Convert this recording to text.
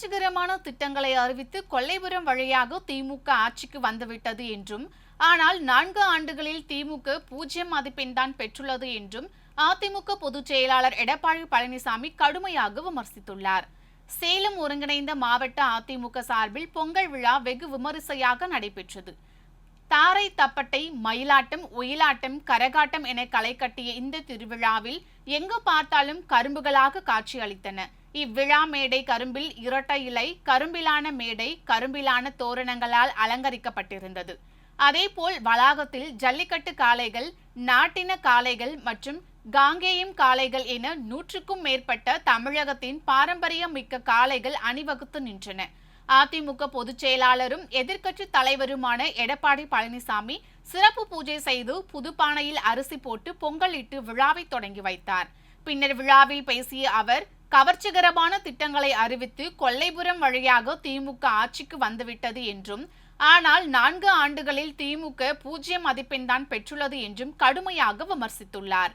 புரட்சிகரமான திட்டங்களை அறிவித்து கொள்ளைபுரம் வழியாக திமுக ஆட்சிக்கு வந்துவிட்டது என்றும் ஆனால் நான்கு ஆண்டுகளில் திமுக பூஜ்ஜியம் மதிப்பெண் தான் பெற்றுள்ளது என்றும் அதிமுக பொதுச் செயலாளர் எடப்பாடி பழனிசாமி கடுமையாக விமர்சித்துள்ளார். சேலம் ஒருங்கிணைந்த மாவட்ட அதிமுக சார்பில் பொங்கல் விழா வெகு விமரிசையாக நடைபெற்றது. தாரை தப்பட்டை மயிலாட்டம் ஒயிலாட்டம் கரகாட்டம் என களை கட்டிய இந்த திருவிழாவில் எங்கு பார்த்தாலும் கரும்புகளாக காட்சியளித்தன இவ்விழா மேடை கரும்பில் இரட்டை இலை கரும்பிலான மேடை கரும்பிலான தோரணங்களால் அலங்கரிக்கப்பட்டிருந்தது. அதேபோல் வளாகத்தில் ஜல்லிக்கட்டு காளைகள் நாட்டின காளைகள் மற்றும் காங்கேயம் காளைகள் என நூற்றுக்கும் மேற்பட்ட தமிழகத்தின் பாரம்பரியம் மிக்க காளைகள் அணிவகுத்து நின்றன. அதிமுக பொதுச் செயலாளரும் எதிர்க்கட்சி தலைவருமான எடப்பாடி பழனிசாமி சிறப்பு பூஜை செய்து புதுப்பானையில் அரிசி போட்டு பொங்கலிட்டு விழாவை தொடங்கி வைத்தார். பின்னர் விழாவில் பேசிய அவர் கவர்ச்சிகரமான திட்டங்களை அறிவித்து கொல்லைபுரம் வழியாக திமுக ஆட்சிக்கு வந்துவிட்டது என்றும் ஆனால் நான்கு ஆண்டுகளில் திமுக பூஜ்ஜியம் மதிப்பெண் தான் பெற்றுள்ளது என்றும் கடுமையாக விமர்சித்துள்ளார்.